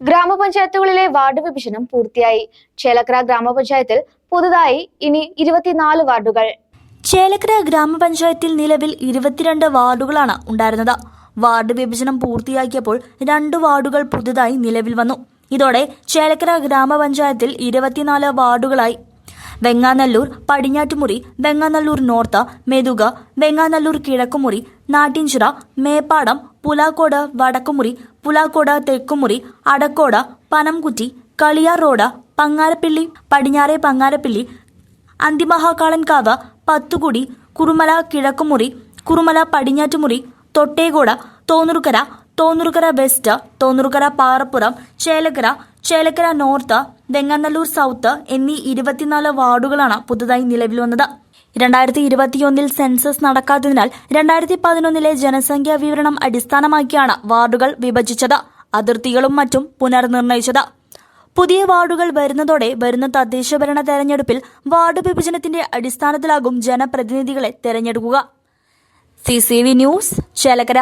ഗ്രാമപഞ്ചായത്തുകളിലെ ward വിഭജനം പൂർത്തിയായി. ചേലക്കര ഗ്രാമപഞ്ചായത്തിൽ പുതുതായി ഇനി ഇരുപത്തിനാല് വാർഡുകൾ. ചേലക്കര ഗ്രാമപഞ്ചായത്തിൽ നിലവിൽ ഇരുപത്തിരണ്ട് വാർഡുകളാണ് ഉണ്ടായിരുന്നത്. വാർഡ് വിഭജനം പൂർത്തിയാക്കിയപ്പോൾ രണ്ട് വാർഡുകൾ പുതുതായി നിലവിൽ വന്നു. ഇതോടെ ചേലക്കര ഗ്രാമപഞ്ചായത്തിൽ ഇരുപത്തിനാല് വാർഡുകളായി Venganallur Padinjattumuri Venganallur north Methuka Venganallur Kizhakkumuri Nattinchira Meppadam Pulakkode Vadakkumuri Pulakkode Thekkumuri Adakkode Panamkutti Kaliyar road Pangarappilly Padinjare Pangarappilly Anthimahakalankavu Pathukudi Kurumala Kizhakkumuri Kurumala Padinjattumuri Thottekode Thonnurkara Thonnurkara west Thonnurkara Parappuram Chelakkara Chelakkara north Vengannallur south എന്നീ ഇരുപത്തിനാല് വാർഡുകളാണ് പുതുതായി നിലവിൽ വന്നത്. രണ്ടായിരത്തി ഇരുപത്തിയൊന്നിൽ census നടക്കാത്തതിനാൽ രണ്ടായിരത്തി പതിനൊന്നിലെ ജനസംഖ്യാ വിവരണം അടിസ്ഥാനമാക്കിയാണ് വാർഡുകൾ വിഭജിച്ചത് അതിർത്തികളും മറ്റും പുനർനിർണയിച്ചത്. പുതിയ വാർഡുകൾ വരുന്നതോടെ വരുന്ന തദ്ദേശഭരണ തെരഞ്ഞെടുപ്പിൽ വാർഡ് വിഭജനത്തിന്റെ അടിസ്ഥാനത്തിലാകും ജനപ്രതിനിധികളെ തെരഞ്ഞെടുക്കുക. C news Chelakkara.